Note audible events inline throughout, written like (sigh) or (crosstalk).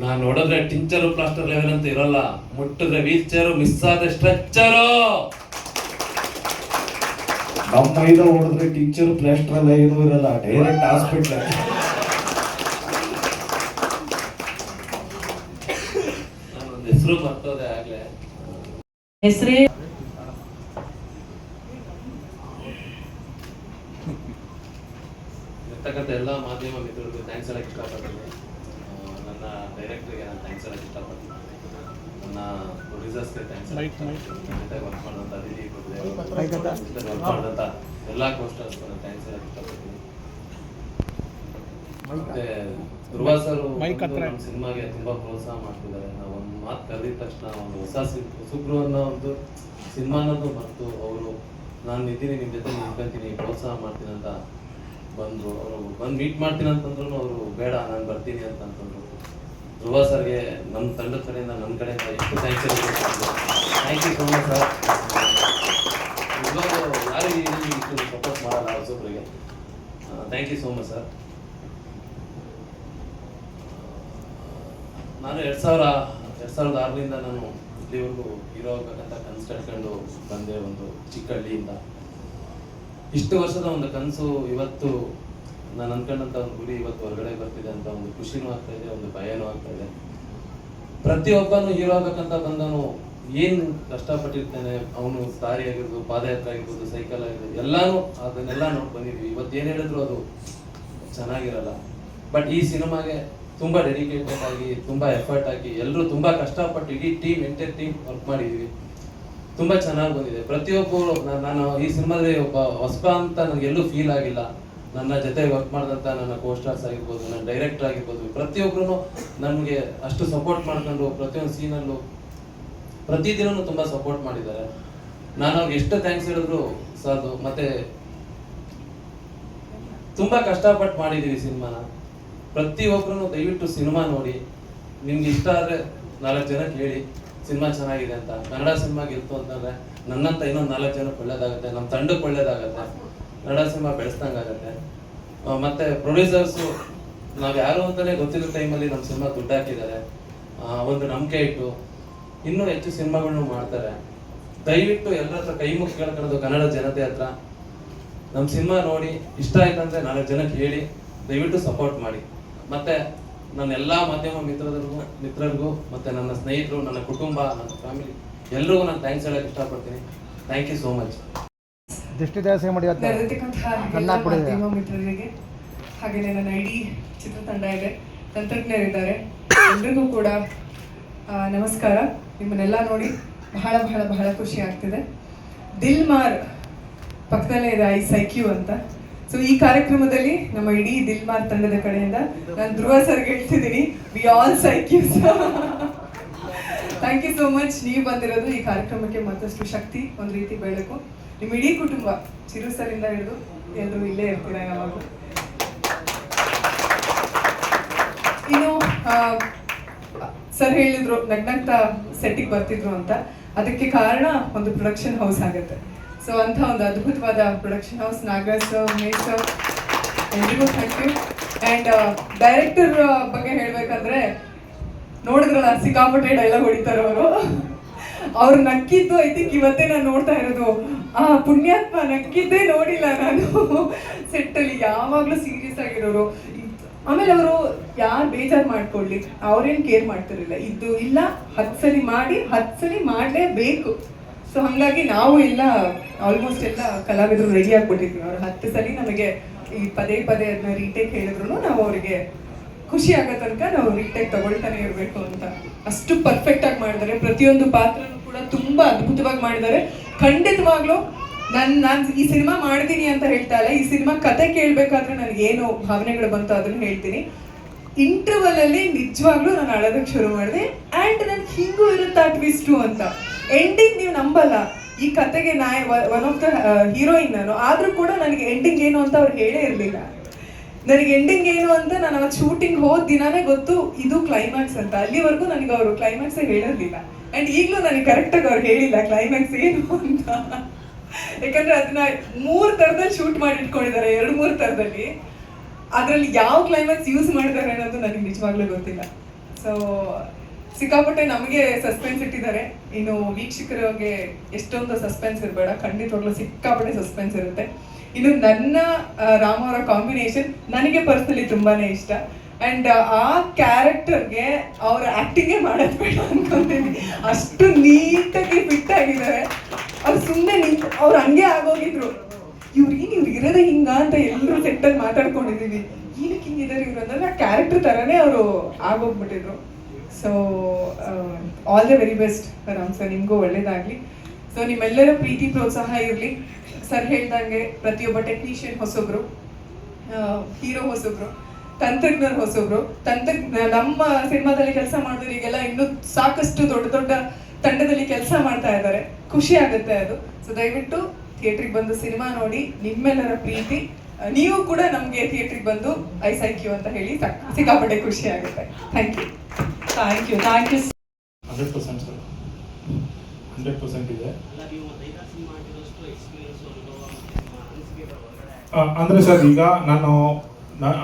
ನಾನ್ ನೋಡಿದ್ರೆ ಟಿಂಚರು plaster level ಅಂತ ಇರಲ್ಲ ಮುಟ್ಟಿದ್ರೆ ವೀಲ್ ಚೇರು ಮಿಸ್ ಆದ ಸ್ಟ್ರೆಚ್ಚರು ನಮ್ಮ ಮೈದ ಹೊಡೆದ್ರೆ ಟೀಚರ್ ಪ್ಲಾಸ್ಟರ್ ಎಲ್ಲ ಏನೂ ಇರಲ್ಲ ಡೈರೆಕ್ಟ್ ಹಾಸ್ಪಿಟ್ಲ್ ನನ್ನ ಹೆಸರು ಬರ್ತದೆ ಆಗ್ಲೇ. ಹೆಸರೇ? ಇರ್ತಕ್ಕಂಥ ಎಲ್ಲ ಮಾಧ್ಯಮ ಮಿತ್ರರಿಗೆ ಥ್ಯಾಂಕ್ಸ್ ಹೇಳಕ್ ಇಷ್ಟಪಡ್ತೀನಿ. ಎಲ್ಲ ಕೋಸ್ಟರ್ಸ್ ನಾನು ಥ್ಯಾಂಕ್ಸ್ ಹೇಳಕ್ ಇಷ್ಟಪಡ್ತೀನಿ ಮತ್ತೆ ಧ್ರುವ ಸರ್ ಸಿನಿಮಾಗೆ ತುಂಬಾ ಪ್ರೋತ್ಸಾಹ ಮಾಡ್ತಿದ್ದಾರೆ. ನಾವು ಒಂದು ಮಾತು ಕರೆದಿದ ತಕ್ಷಣ ಒಂದು ಹೊಸ ಸುಬ್ರು ಅನ್ನೋ ಒಂದು ಸಿನಿಮಾ ಅನ್ನೋದು ಮರೆತು ಅವರು ನಾನು ಇದ್ದೀನಿ ನಿಮ್ಮ ಜೊತೆ ನಿಂತ್ಕೊಂತೀನಿ ಪ್ರೋತ್ಸಾಹ ಮಾಡ್ತೀನಿ ಅಂತ ಬಂದ್ರು. ಅವರು ಬಂದು ಮೀಟ್ ಮಾಡ್ತೀನಿ ಅಂತಂದ್ರು ಅವರು ಬೇಡ ನಾನು ಬರ್ತೀನಿ ಅಂತ ಅಂತಂದ್ರು. ಧ್ರುವ ಸರ್ಗೆ ನಮ್ಮ ತಂಡದ ಕಡೆಯಿಂದ ನಮ್ಮ ಕಡೆಯಿಂದ ಎಷ್ಟು thanks thank you so much sir ಯಾರಿಗೆ ಇಷ್ಟು ಸಪೋರ್ಟ್ ಮಾಡಲ್ಲ ಹೊಸೊಬ್ರಿಗೆ thank you so much sir ನಾನು ಎರಡು ಸಾವಿರ, ಎರಡು ಸಾವಿರದ ಆರರಿಂದ ನಾನು ಇಲ್ಲಿವರೆಗೂ ಹೀರೋ ಕನಸು ಕಟ್ಕೊಂಡು ಬಂದೆ ಒಂದು ಚಿಕ್ಕ ಹಳ್ಳಿಯಿಂದ ಇಷ್ಟು ವರ್ಷದ ಒಂದು ಕನಸು ಇವತ್ತು ನಾನು ಅನ್ಕೊಂಡಂತ ಒಂದು ಗುರಿ ಇವತ್ತು ಹೊರಗಡೆ ಬರ್ತಿದೆ ಅಂತ ಒಂದು ಖುಷಿನೂ ಆಗ್ತಾ ಇದೆ, ಒಂದು ಭಯನೂ ಆಗ್ತಾ ಇದೆ. ಪ್ರತಿಯೊಬ್ಬನು ಹೀರೋ ಆಗಬೇಕಂತ ಬಂದವನು ಏನು ಕಷ್ಟಪಟ್ಟಿರ್ತಾನೆ, ಅವನು ದಾರಿ ಆಗಿರ್ಬೋದು, ಪಾದಯಾತ್ರೆ ಆಗಿರ್ಬೋದು ಸೈಕಲ್ ಆಗಿರ್ಬೋದು, ಎಲ್ಲಾನು ಅದನ್ನೆಲ್ಲ ನೋಡಿ ಬಂದಿದ್ವಿ. ಇವತ್ತು ಏನು ಹೇಳಿದ್ರು ಅದು ಚೆನ್ನಾಗಿರಲ್ಲ. ಬಟ್ ಈ ಸಿನಿಮಾಗೆ ತುಂಬಾ ಡೆಡಿಕೇಟೆಡ್ ಆಗಿ, ತುಂಬಾ ಎಫರ್ಟ್ ಹಾಕಿ ಎಲ್ಲರೂ ತುಂಬಾ ಕಷ್ಟಪಟ್ಟು ಇಡೀ ಟೀಮ್ ಎಂಟೈರ್ ಟೀಮ್ ವರ್ಕ್ ಮಾಡಿದ್ವಿ. ತುಂಬಾ ಚೆನ್ನಾಗಿ ಬಂದಿದೆ. ಪ್ರತಿಯೊಬ್ಬರು ನಾನು ಈ ಸಿನಿಮಾದಲ್ಲಿ ಒಬ್ಬ ಹೊಸಬ ಅಂತ ನನಗೆ ಎಲ್ಲೂ ಫೀಲ್ ಆಗಿಲ್ಲ. ನನ್ನ ಜೊತೆ ವರ್ಕ್ ಮಾಡಿದಂತ ನನ್ನ ಕೋಸ್ಟರ್ಸ್ ಆಗಿರ್ಬೋದು, ನನ್ನ ಡೈರೆಕ್ಟರ್ ಆಗಿರ್ಬೋದು ಪ್ರತಿಯೊಬ್ಬರು ನನಗೆ ಅಷ್ಟು ಸಪೋರ್ಟ್ ಮಾಡ್ಕೊಂಡು ಪ್ರತಿಯೊಂದು ಸೀನಲ್ಲೂ ಪ್ರತಿದಿನವೂ ತುಂಬ ಸಪೋರ್ಟ್ ಮಾಡಿದ್ದಾರೆ. ನಾನು ಅವ್ರಿಗೆ ಎಷ್ಟು ಥ್ಯಾಂಕ್ಸ್ ಹೇಳಿದ್ರು ಸಾಧು ಮತ್ತೆ ತುಂಬಾ ಕಷ್ಟಪಟ್ಟು ಮಾಡಿದ್ದೀವಿ ಸಿನಿಮಾನ. ಪ್ರತಿಯೊಬ್ಬರೂ ದಯವಿಟ್ಟು ಸಿನಿಮಾ ನೋಡಿ. ನಿಮ್ಗೆ ಇಷ್ಟ ಆದರೆ ನಾಲ್ಕು ಜನಕ್ಕೆ ಹೇಳಿ, ಸಿನಿಮಾ ಚೆನ್ನಾಗಿದೆ ಅಂತ. ಕನ್ನಡ ಸಿನಿಮಾ ಗೆಲ್ತು ಅಂತಂದರೆ ನನ್ನಂತ ಇನ್ನೊಂದು ನಾಲ್ಕು ಜನಕ್ಕೆ ಒಳ್ಳೇದಾಗುತ್ತೆ ನಮ್ಮ ತಂಡಕ್ಕೆ ಒಳ್ಳೇದಾಗತ್ತೆ. ಕನ್ನಡ ಸಿನಿಮಾ ಬೆಳೆಸ್ದಂಗಾಗತ್ತೆ ಆಗತ್ತೆ. ಮತ್ತೆ ಪ್ರೊಡ್ಯೂಸರ್ಸು ನಾವು ಯಾರು ಅಂತಾನೆ ಗೊತ್ತಿರೋ ಟೈಮಲ್ಲಿ ನಮ್ಮ ಸಿನಿಮಾ ದುಡ್ಡು ಹಾಕಿದ್ದಾರೆ. ಒಂದು ನಂಬಿಕೆ ಇಟ್ಟು ಇನ್ನೂ ಹೆಚ್ಚು ಸಿನಿಮಾಗಳನ್ನು ಮಾಡ್ತಾರೆ. ದಯವಿಟ್ಟು ಎಲ್ಲರ ಹತ್ರ ಕೈ ಕೇಳ್ಕೊಳ್ಳೋದು ಕನ್ನಡ ಜನತೆ ಹತ್ರ ನಮ್ಮ ಸಿನಿಮಾ ನೋಡಿ ಇಷ್ಟ ಆಯ್ತಂದ್ರೆ ನಾಲ್ಕು ಜನಕ್ಕೆ ಹೇಳಿ, ದಯವಿಟ್ಟು ಸಪೋರ್ಟ್ ಮಾಡಿ. ಮತ್ತೆ ನನ್ನ ಎಲ್ಲಾ ಮಾಧ್ಯಮ ಮಿತ್ರರಿಗೂ ಮಿತ್ರರಿಗೂ, ಮತ್ತೆ ನನ್ನ ಸ್ನೇಹಿತರು, ನನ್ನ ಕುಟುಂಬ, ನನ್ನ ಫ್ಯಾಮಿಲಿ ಎಲ್ರಿಗೂ ನಾನು ಥ್ಯಾಂಕ್ಸ್ ಹೇಳಕ್ ಇಷ್ಟಪಡ್ತೀನಿ. ಥ್ಯಾಂಕ್ ಯು ಸೋ ಮಚ್ ದೃಷ್ಟಿ ದಾಸೆ ಮಾಡಿ. ಮಾಧ್ಯಮ ಮಿತ್ರರಿಗೆ ಹಾಗೆಯೇ ನನ್ನ ಇಡೀ ಚಿತ್ರತಂಡ ಇದೆ. ತಂತ್ರಜ್ಞರಿದ್ದಾರೆ. ಎಲ್ರಿಗೂ ಕೂಡ ನಮಸ್ಕಾರ. ನಿಮ್ಮನ್ನೆಲ್ಲ ನೋಡಿ ಬಹಳ ಬಹಳ ಬಹಳ ಖುಷಿ ಆಗ್ತಿದೆ. ದಿಲ್ ಮಾರ್ ಪಕ್ಕದಲ್ಲೇ ಇದೆ ಐ ಸೈಕ್ಯೂ ಅಂತ. ಸೊ ಈ ಕಾರ್ಯಕ್ರಮದಲ್ಲಿ ನಮ್ಮ ಇಡೀ ದಿಲ್ ಮಾರ್ ತಂಡದ ಕಡೆಯಿಂದ ನಾನು ಧ್ರುವ ಸರ್ಗೆ ಹೇಳ್ತಿದ್ದೀನಿ. We all psych thank you so much ನೀವು ಬಂದಿರೋದು ಈ ಕಾರ್ಯಕ್ರಮಕ್ಕೆ ಮತ್ತಷ್ಟು ಶಕ್ತಿ ಒಂದು ರೀತಿ ಬೆಳಕು. ನಿಮ್ಮ ಇಡೀ ಕುಟುಂಬ ಚಿರು ಸರಿಂದ ಹಿಡಿದು ಎಲ್ಲರೂ ಇಲ್ಲೇ ಇರ್ತೀರಾ ಯಾವಾಗಲೂ? ಇನ್ನು ಸರ್ ಹೇಳಿದ್ರು, ನಗ್ನಗ್ತಾ ಸೆಟ್ಟಿಗೆ ಬರ್ತಿದ್ರು ಅಂತ. ಅದಕ್ಕೆ ಕಾರಣ ಒಂದು ಪ್ರೊಡಕ್ಷನ್ ಹೌಸ್ ಆಗುತ್ತೆ. ಸೊ ಅಂತ ಒಂದು ಅದ್ಭುತವಾದ production house Nagaraj sir sir ಎಲ್ರಿಗೂ ಥ್ಯಾಂಕ್ ಯು ಆ್ಯಂಡ್ ಡೈರೆಕ್ಟರ್ ಬಗ್ಗೆ ಹೇಳಬೇಕಂದ್ರೆ, ನೋಡಿದ್ರಲ್ಲ, ಸಿಕ್ಕಾಪಟ್ಟೆ ಡೈಲಾಗ್ ಹೊಡಿತಾರೆ ಅವರು ಅವ್ರು ನಕ್ಕಿದ್ದು ಐ ತಿಂಕ್ ಇವತ್ತೇ ನಾನು ನೋಡ್ತಾ ಇರೋದು. ಆ, ಪುಣ್ಯಾತ್ಮ ನಕ್ಕಿದ್ದೇ ನೋಡಿಲ್ಲ ನಾನು. ಸೆಟ್ಟಲ್ಲಿ ಯಾವಾಗಲೂ ಸೀರಿಯಸ್ ಆಗಿರೋರು. ಆಮೇಲೆ ಅವರು ಯಾರು ಬೇಜಾರು ಮಾಡ್ಕೊಳ್ಳಿ, ಅವ್ರೇನು ಕೇರ್ ಮಾಡ್ತಿರಲಿಲ್ಲ. ಇದ್ದು ಇಲ್ಲ ಹತ್ತು ಸರಿ ಮಾಡಿ ಹತ್ತು ಸಲಿ ಮಾಡಲೇಬೇಕು. ಸೊ ಹಾಗಾಗಿ ನಾವು ಎಲ್ಲ ಆಲ್ಮೋಸ್ಟ್ ಎಲ್ಲ ಕಲಾವಿದರು ರೆಡಿ ಆಗಿಬಿಟ್ಟಿದ್ವಿ. ಅವ್ರು ಹತ್ತು ಸರಿ ನಮಗೆ ಈ ಪದೇ ಪದೇ ಅದನ್ನ ರೀಟೇಕ್ ಹೇಳಿದ್ರು ನಾವು ಅವರಿಗೆ ಖುಷಿ ಆಗೋ ತನಕ ನಾವು ರೀಟೇಕ್ ತಗೊಳ್ತಾನೆ ಇರಬೇಕು ಅಂತ. ಅಷ್ಟು ಪರ್ಫೆಕ್ಟ್ ಆಗಿ ಮಾಡಿದ್ದಾರೆ. ಪ್ರತಿಯೊಂದು ಪಾತ್ರನೂ ಕೂಡ ತುಂಬಾ ಅದ್ಭುತವಾಗಿ ಮಾಡಿದ್ದಾರೆ. ಖಂಡಿತವಾಗ್ಲೂ ನನ್, ನಾನು ಈ ಸಿನಿಮಾ ಮಾಡ್ತೀನಿ ಅಂತ ಹೇಳ್ತಾ ಇಲ್ಲ. ಈ ಸಿನಿಮಾ ಕತೆ ಕೇಳಬೇಕಾದ್ರೆ ನನಗೆ ಏನು ಭಾವನೆಗಳು ಬಂತು ಅದನ್ನು ಹೇಳ್ತೀನಿ. ಇಂಟರ್ವಲ್ ಅಲ್ಲಿ ನಿಜವಾಗ್ಲೂ ನಾನು ಅಳೋದಕ್ಕೆ ಶುರು ಮಾಡಿದೆ. ಆ್ಯಂಡ್ ನನ್ ಹಿಂಗೂ ಇರುತ್ತಾ ಟ್ವಿಸ್ಟು ಅಂತ. ಎಂಡಿಂಗ್ ನೀವು ನಂಬಲ್ಲ. ಈ ಕತೆಗೆ ನಾಯ್ ಒನ್ ಆಫ್ ದ ಹೀರೋಯಿನ್ ನಾನು. ಆದರೂ ಕೂಡ ನನಗೆ ಎಂಡಿಂಗ್ ಏನು ಅಂತ ಅವ್ರು ಹೇಳೇ ಇರಲಿಲ್ಲ. ನನಗೆ ಎಂಡಿಂಗ್ ಏನು ಅಂತ ನಾನು ಆ ಶೂಟಿಂಗ್ ಹೋದ ದಿನಾನೇ ಗೊತ್ತು, ಇದು ಕ್ಲೈಮ್ಯಾಕ್ಸ್ ಅಂತ. ಅಲ್ಲಿವರೆಗೂ ನನಗೆ ಅವರು ಕ್ಲೈಮ್ಯಾಕ್ಸ್ ಹೇಳೋದಿಲ್ಲ ಅಂಡ್ ಈಗಲೂ ನನಗೆ ಕರೆಕ್ಟಾಗಿ ಅವ್ರು ಹೇಳಿಲ್ಲ ಕ್ಲೈಮ್ಯಾಕ್ಸ್ ಏನು ಅಂತ. ಯಾಕಂದ್ರೆ ಅದನ್ನ ಮೂರು ತರದಲ್ಲಿ ಶೂಟ್ ಮಾಡಿ ಇಟ್ಕೊಂಡಿದ್ದಾರೆ, ಎರಡು ಮೂರು ತರದಲ್ಲಿ ಅದರಲ್ಲಿ ಯಾವ ಕ್ಲೈಮ್ಯಾಕ್ಸ್ ಯೂಸ್ ಮಾಡ್ತಾರೆ ಅನ್ನೋದು ನನಗೆ ನಿಜವಾಗ್ಲೂ ಗೊತ್ತಿಲ್ಲ. ಸೊ ಸಿಕ್ಕಾಪಟ್ಟೆ ನಮಗೆ ಸಸ್ಪೆನ್ಸ್ ಇಟ್ಟಿದ್ದಾರೆ. ಇನ್ನು ವೀಕ್ಷಕರಿಗೆ ಎಷ್ಟೊಂದು ಸಸ್ಪೆನ್ಸ್ ಇರಬೇಡ. ಖಂಡಿತವಾಗ್ಲೂ ಸಿಕ್ಕಾಪಟ್ಟೆ ಸಸ್ಪೆನ್ಸ್ ಇರುತ್ತೆ. ಇನ್ನು ನನ್ನ ರಾಮ ಅವರ ಕಾಂಬಿನೇಷನ್ ನನಗೆ ಪರ್ಸನಲಿ ತುಂಬಾನೇ ಇಷ್ಟ. ಅಂಡ್ ಆ ಕ್ಯಾರೆಕ್ಟರ್ಗೆ ಅವ್ರ ಆಕ್ಟಿಂಗೇ ಮಾಡೋದು ಬೇಡ ಅನ್ಕೊಂತೀನಿ. ಅಷ್ಟು ನೀಟಾಗಿ ಫಿಟ್ ಆಗಿದ್ದಾರೆ. ಅವ್ರು ಸುಮ್ಮನೆ ನಿಂತು, ಅವ್ರು ಹಂಗೆ ಆಗೋಗಿದ್ರು. ಇವ್ರಿಗೆ ಇವ್ರು ಇರೋದೇ ಹಿಂಗ ಅಂತ ಎಲ್ಲರೂ ಸೆಟ್ಟಲ್ಲಿ ಮಾತಾಡ್ಕೊಂಡಿದೀವಿ. ಏನಕ್ಕೆ ಹಿಂಗಿದ್ದಾರೆ ಇವ್ರು ಅಂದ್ರೆ ಕ್ಯಾರೆಕ್ಟರ್ ಥರನೇ ಅವರು ಆಗೋಗ್ಬಿಟ್ಟಿದ್ರು. So all the very best Ram sir ನಿಮಗೂ ಒಳ್ಳೇದಾಗಲಿ. ಸೊ ನಿಮ್ಮೆಲ್ಲರ ಪ್ರೀತಿ, ಪ್ರೋತ್ಸಾಹ ಇರಲಿ. ಸರ್ ಹೇಳ್ದಂಗೆ ಪ್ರತಿಯೊಬ್ಬ ಟೆಕ್ನಿಷಿಯನ್ ಹೊಸೊಬ್ರು ಹೀರೋ ಹೊಸೊಬ್ರು, ತಂತ್ರಜ್ಞರು ಹೊಸೊಬ್ರು, ತಂತ್ರಜ್ಞ, ನಮ್ಮ ಸಿನಿಮಾದಲ್ಲಿ ಕೆಲಸ ಮಾಡಿದವರಿಗೆಲ್ಲ ಇನ್ನೂ ಸಾಕಷ್ಟು ದೊಡ್ಡ ದೊಡ್ಡ ತಂಡದಲ್ಲಿ ಕೆಲಸ ಮಾಡ್ತಾ ಇದ್ದಾರೆ. ಖುಷಿ ಆಗುತ್ತೆ ಅದು. ಸೊ ದಯವಿಟ್ಟು ಥಿಯೇಟ್ರಿಗೆ ಬಂದು ಸಿನಿಮಾ ನೋಡಿ, ನಿಮ್ಮೆಲ್ಲರ ಪ್ರೀತಿ. ನೀವು ಕೂಡ ನಮಗೆ ಥಿಯೇಟ್ರಿಗೆ ಬಂದು ಐಸ್ ಕ್ಯೂ ಅಂತ ಹೇಳಿ ಸಾಕ್- ಸಿಕ್ಕಾಪಟ್ಟೆ ಖುಷಿ ಆಗುತ್ತೆ. Thank you thank you thank you hundred percent sir hundred percent ಇದೆ. ಅಂದರೆ ಅಂದ್ರೆ ಸರ್ ಈಗ ನಾನು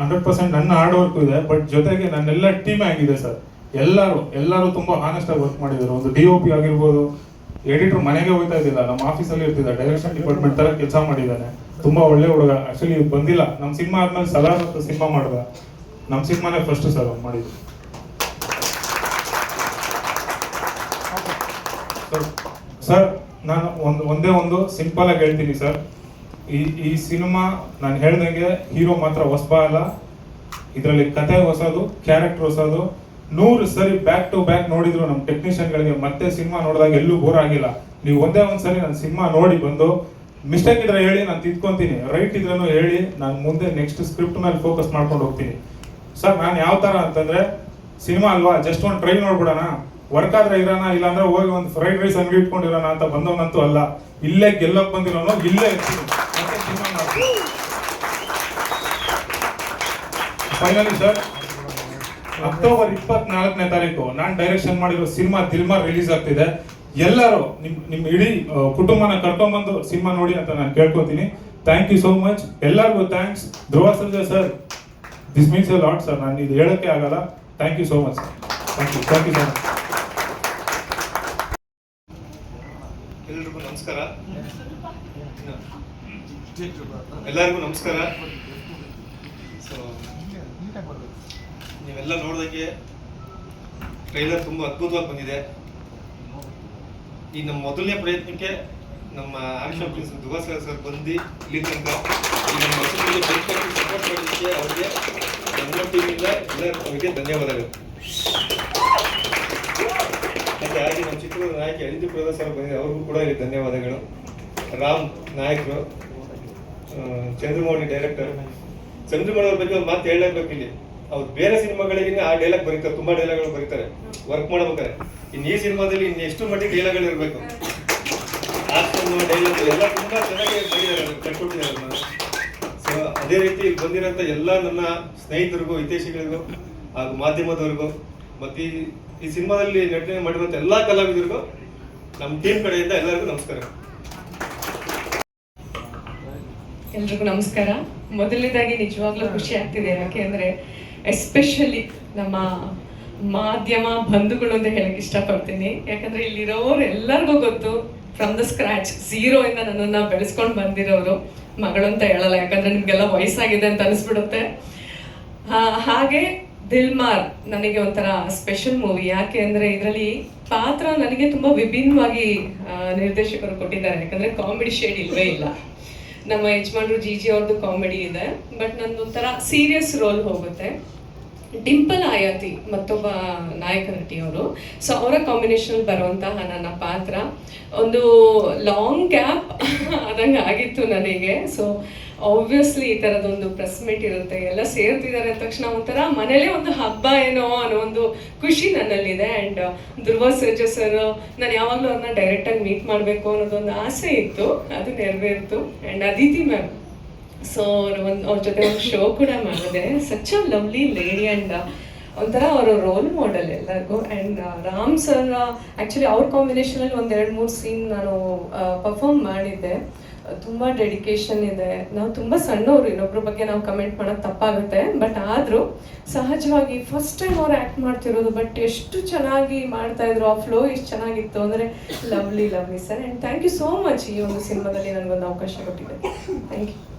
ಹಂಡ್ರೆಡ್ ಪರ್ಸೆಂಟ್ ನನ್ನ ಹಾರ್ಡ್ ವರ್ಕ್ ಇದೆ ಬಟ್ ಜೊತೆಗೆ ನನ್ನೆಲ್ಲ ಟೀಮ್ ಆಗಿದೆ ಸರ್ ಎಲ್ಲರೂ ಎಲ್ಲರೂ ತುಂಬ ಆನೆಸ್ಟ್ ಆಗಿ ವರ್ಕ್ ಮಾಡಿದ್ದಾರೆ. ಒಂದು ಡಿ ಒ ಪಿ ಆಗಿರ್ಬೋದು ಎಡಿಟರ್ ಮನೆಗೆ ಹೋಗ್ತಾ ಇದ್ದಿಲ್ಲ ನಮ್ಮ ಆಫೀಸಲ್ಲಿ ಇರ್ತಿದ್ದ ಡೈರೆಕ್ಷನ್ ಡಿಪಾರ್ಟ್ಮೆಂಟ್ ತರ ಕೆಲಸ ಮಾಡಿದ್ದಾನೆ. ತುಂಬಾ ಒಳ್ಳೆ ಹುಡುಗ. ಆಕ್ಚುಲಿ ಬಂದಿಲ್ಲ. ನಮ್ಮ ಸಿನಿಮಾ ಆದಮೇಲೆ ಸಲಾರ್ ಅಂತ ಸಿನಿಮಾ ಮಾಡ್ದ. ನಮ್ಮ ಸಿನಿಮಾನೇ ಫಸ್ಟ್ ಸರ್ ಅವ್ನು ಸರ್ ಸರ್ ನಾನು ಒಂದು ಒಂದೇ ಒಂದು ಸಿಂಪಲ್ ಆಗಿ ಹೇಳ್ತೀನಿ ಸರ್ ಈ ಈ ಸಿನಿಮಾ ನಾನು ಹೇಳ್ದಂಗೆ ಹೀರೋ ಮಾತ್ರ ಹೊಸಬ ಅಲ್ಲ. ಇದರಲ್ಲಿ ಕತೆ ಹೊಸದು ಕ್ಯಾರೆಕ್ಟರ್ ಹೊಸದು. ನೂರು ಸರಿ ಬ್ಯಾಕ್ ಟು ಬ್ಯಾಕ್ ನೋಡಿದ್ರು ನಮ್ಮ ಟೆಕ್ನಿಷಿಯನ್ಗಳಿಗೆ ಮತ್ತೆ ಸಿನಿಮಾ ನೋಡಿದಾಗ ಎಲ್ಲೂ ಬೋರ್ ಆಗಿಲ್ಲ. ನೀವು ಒಂದೇ ಒಂದು ಸರಿ ನಾನು ಸಿನಿಮಾ ನೋಡಿ ಬಂದು ಮಿಸ್ಟೇಕ್ ಇದ್ರೆ ಹೇಳಿ, ನಾನು ತಿದ್ಕೊಂತೀನಿ. ರೈಟ್ ಇದ್ರೂ ಹೇಳಿ, ನಾನು ಮುಂದೆ ನೆಕ್ಸ್ಟ್ ಸ್ಕ್ರಿಪ್ಟ್ ಮೇಲೆ ಫೋಕಸ್ ಮಾಡ್ಕೊಂಡು ಹೋಗ್ತೀನಿ. ಸರ್ ನಾನು ಯಾವ ತರ ಅಂತಂದ್ರೆ ಸಿನಿಮಾ ಅಲ್ವಾ? ಜಸ್ಟ್ ಒಂದು ಟ್ರೈ ನೋಡ್ಬಿಡೋಣ. ವರ್ಕ್ ಆದ್ರೆ ಇರೋಣ, ಇಲ್ಲಾಂದ್ರೆ ಹೋಗಿ ಒಂದು ಫ್ರೈಡ್ ರೈಸ್ ಅಂಗಡಿ ಇಟ್ಕೊಂಡಿರೋಣ ಅಂತ ಬಂದವನಂತೂ ಅಲ್ಲ. ಇಲ್ಲೇ ಗೆಲ್ಲಕ್ ಬಂದಿರೋನು ಇಲ್ಲೇ ಫೈನಲಿ ಸರ್ ಅಕ್ಟೋಬರ್ ಇಪ್ಪತ್ನಾಲ್ಕನೇ ತಾರೀಕು ನಾನು ಡೈರೆಕ್ಷನ್ ಮಾಡಿರೋ ಸಿನಿಮಾ ದಿಲ್ಮಾ ರಿಲೀಸ್ ಆಗ್ತಿದೆ. ಎಲ್ಲರೂ ನಿಮ್ ನಿಮ್ ಇಡೀ ಕುಟುಂಬನ ಕರ್ಕೊಂಡ್ಬಂದು ಸಿನಿಮಾ ನೋಡಿ ಅಂತ ನಾನು ಕೇಳ್ಕೊತೀನಿ. ಥ್ಯಾಂಕ್ ಯು ಸೋ ಮಚ್ ಎಲ್ಲರಿಗೂ thanks Dhruva Sanjay sir this means a lot sir ನಾನು ಇದು ಹೇಳೋಕ್ಕೆ ಆಗಲ್ಲ. Thank you so much thank you thank you sir ಎಲ್ರಿಗೂ ನಮಸ್ಕಾರ. ಎಲ್ಲರಿಗೂ ನಮಸ್ಕಾರ. ಸೊ ನೀವೆಲ್ಲ ನೋಡ್ದಂಗೆ ಟ್ರೈಲರ್ ತುಂಬ ಅದ್ಭುತವಾಗಿ ಬಂದಿದೆ. ಈ ನಮ್ಮ ಮೊದಲನೇ ಪ್ರಯತ್ನಕ್ಕೆ ನಮ್ಮ ಆಕ್ಷನ್ ಪ್ರಿನ್ಸ್ ದುಬಾಸರ ಸರ್ ಬಂದು ಇಲ್ಲಿ ತನಕ ಈ ನಮ್ಮ ಸಪೋರ್ಟ್ ಮಾಡೋದಕ್ಕೆ ಅವರಿಗೆ ನಮ್ಮ ಟೀಮಿಂದ ಎಲ್ಲ ಅವರಿಗೆ ಧನ್ಯವಾದಗಳು ಮತ್ತೆ ಹಾಗೆ ನಮ್ಮ ಚಿತ್ರದ ನಾಯಕಿ ಎಂಟು ಪ್ರದರ್ಶನ ಬಂದಿದೆ ಅವ್ರಿಗೂ ಕೂಡ ಇಲ್ಲಿ ಧನ್ಯವಾದಗಳು. ರಾಮ್ ನಾಯಕರು ಚಂದ್ರಮೌಳಿ ಡೈರೆಕ್ಟರ್ ಚಂದ್ರಮೌಳಿ ಅವ್ರ ಬಗ್ಗೆ ಒಂದು ಮಾತು ಹೇಳಲೇಬೇಕು ಇಲ್ಲಿ. ಅವ್ರು ಬೇರೆ ಸಿನಿಮಾಗಳಿಗೆ ಆ ಡೈಲಾಗ್ ಬರೀತಾರೆ, ತುಂಬಾ ಡೈಲಾಗ್ಗಳು ಬರೀತಾರೆ. ವರ್ಕ್ ಮಾಡ್ಬೇಕಾದ್ರೆ. ಇನ್ನು ಈ ಸಿನಿಮಾದಲ್ಲಿ ಇನ್ನು ಎಷ್ಟು ಮಟ್ಟಿಗೆ ಡೈಲಾಗ್ಗಳು ಇರಬೇಕು? ಡೈಲಾಗ್ ಎಲ್ಲ ತುಂಬಾ ಚೆನ್ನಾಗಿ ಸೊ ಅದೇ ರೀತಿ ಇಲ್ಲಿ ಬಂದಿರೋಂಥ ಎಲ್ಲ ನನ್ನ ಸ್ನೇಹಿತರಿಗೂ, ಹಿತೈಷಿಗಳಿಗೂ ಹಾಗೂ ಮಾಧ್ಯಮದವರಿಗೂ, ಮತ್ತು ಈ ಈ ಸಿನಿಮಾದಲ್ಲಿ ನಟನೆ ಮಾಡಿರುವಂಥ ಎಲ್ಲ ಕಲಾವಿದರಿಗೂ ನಮ್ಮ ಟೀಮ್ ಕಡೆಯಿಂದ ಎಲ್ಲರಿಗೂ ನಮಸ್ಕಾರ. ಎಲ್ರಿಗೂ ನಮಸ್ಕಾರ. ಮೊದಲನೇದಾಗಿ ನಿಜವಾಗ್ಲೂ ಖುಷಿ ಆಗ್ತಿದೆ ಯಾಕೆಂದ್ರೆ ಎಸ್ಪೆಷಲಿ ನಮ್ಮ ಮಾಧ್ಯಮ ಬಂಧುಗಳು ಅಂತ ಹೇಳಕ್ ಇಷ್ಟಪಡ್ತೀನಿ. ಯಾಕಂದ್ರೆ ಇಲ್ಲಿರೋರು ಎಲ್ಲರಿಗೂ ಗೊತ್ತು ಫ್ರಮ್ ದ ಸ್ಕ್ರಾಚ್ ಝೀರೋ ಇಂದ ನನ್ನನ್ನ ಬೆಳೆಸ್ಕೊಂಡು ಬಂದಿರೋರು ಮಗಳು ಅಂತ ಹೇಳಲ್ಲ. ಯಾಕಂದ್ರೆ ನಿಮ್ಗೆಲ್ಲ ವಯಸ್ಸಾಗಿದೆ ಅಂತ ಅನಿಸ್ಬಿಡುತ್ತೆ. ಹಾಗೆ ದಿಲ್ಮಾರ್, ನನಗೆ ಒಂಥರ ಸ್ಪೆಷಲ್ ಮೂವಿ ಯಾಕೆ ಅಂದ್ರೆ ಇದರಲ್ಲಿ ಪಾತ್ರ ನನಗೆ ತುಂಬಾ ವಿಭಿನ್ನವಾಗಿ ನಿರ್ದೇಶಕರು ಕೊಟ್ಟಿದ್ದಾರೆ. ಯಾಕಂದ್ರೆ ಕಾಮಿಡಿ ಶೇಡ್ ಇಲ್ವೇ ಇಲ್ಲ. ನಮ್ಮ ಯಜಮಾನ್ರು ಜಿ ಜಿ ಅವ್ರದ್ದು ಕಾಮಿಡಿ ಇದೆ. ಬಟ್ ನಂದು ಒಂಥರ ಸೀರಿಯಸ್ ರೋಲ್ ಹೋಗುತ್ತೆ. ಡಿಂಪಲ್ ಆಯಾತಿ ಮತ್ತೊಬ್ಬ ನಾಯಕ ನಟಿಯವರು ಸೊ ಅವರ ಕಾಂಬಿನೇಷನ್ ಬರುವಂತಹ ನನ್ನ ಪಾತ್ರ. ಒಂದು ಲಾಂಗ್ ಗ್ಯಾಪ್ (laughs) ಆದಂಗೆ ಆಗಿತ್ತು ನನಗೆ. ಸೊ ಆಬ್ವಿಯಸ್ಲಿ ಈ ಥರದೊಂದು ಪ್ರೆಸ್ ಮೀಟ್ ಇರುತ್ತೆ. ಎಲ್ಲ ಸೇರ್ತಿದ್ದಾರೆ ಅಂದ ತಕ್ಷಣ ಒಂಥರ ಮನೇಲೇ ಒಂದು ಹಬ್ಬ ಏನೋ ಅನ್ನೋ ಒಂದು ಖುಷಿ ನನ್ನಲ್ಲಿದೆ. ಆ್ಯಂಡ್ ಧ್ರುವ ಸರ್ಜಾ ಸರ್ ನಾನು ಯಾವಾಗಲೂ ಅವ್ರನ್ನ ಡೈರೆಕ್ಟಾಗಿ ಮೀಟ್ ಮಾಡಬೇಕು ಅನ್ನೋದೊಂದು ಆಸೆ ಇತ್ತು. ಅದು ನೆರವೇರಿತು. ಆ್ಯಂಡ್ ಅದಿತಿ ಮ್ಯಾಮ್ ಸೊ ಒಂದು, ಅವ್ರ ಜೊತೆ ಒಂದು ಶೋ ಕೂಡ ಮಾಡಿದೆ. Such a lovely lady and ಒಂಥರ ಅವರ ರೋಲ್ ಮಾಡೆಲ್ ಎಲ್ಲರಿಗೂ. ಆ್ಯಂಡ್ ರಾಮ್ ಸರ್ ಆ್ಯಕ್ಚುಲಿ ಅವ್ರ ಕಾಂಬಿನೇಷನಲ್ಲಿ ಒಂದು ಎರಡು ಮೂರು ಸೀನ್ ನಾನು ಪರ್ಫಾರ್ಮ್ ಮಾಡಿದ್ದೆ. ತುಂಬ ಡೆಡಿಕೇಶನ್ ಇದೆ. ನಾವು ತುಂಬ ಸಣ್ಣವರು, ಇನ್ನೊಬ್ರ ಬಗ್ಗೆ ನಾವು ಕಮೆಂಟ್ ಮಾಡೋದು ತಪ್ಪಾಗುತ್ತೆ. ಬಟ್ ಆದರೂ ಸಹಜವಾಗಿ ಫಸ್ಟ್ ಟೈಮ್ ಅವ್ರು ಆ್ಯಕ್ಟ್ ಮಾಡ್ತಿರೋದು ಬಟ್ ಎಷ್ಟು ಚೆನ್ನಾಗಿ ಮಾಡ್ತಾ ಇದ್ರು, ಆ ಫ್ಲೋ ಎಷ್ಟು ಚೆನ್ನಾಗಿತ್ತು ಅಂದರೆ lovely lovely sir and thank you so much ಈ ಒಂದು ಸಿನಿಮಾದಲ್ಲಿ ನನಗೊಂದು ಅವಕಾಶ ಕೊಟ್ಟಿದೆ ಥ್ಯಾಂಕ್ ಯು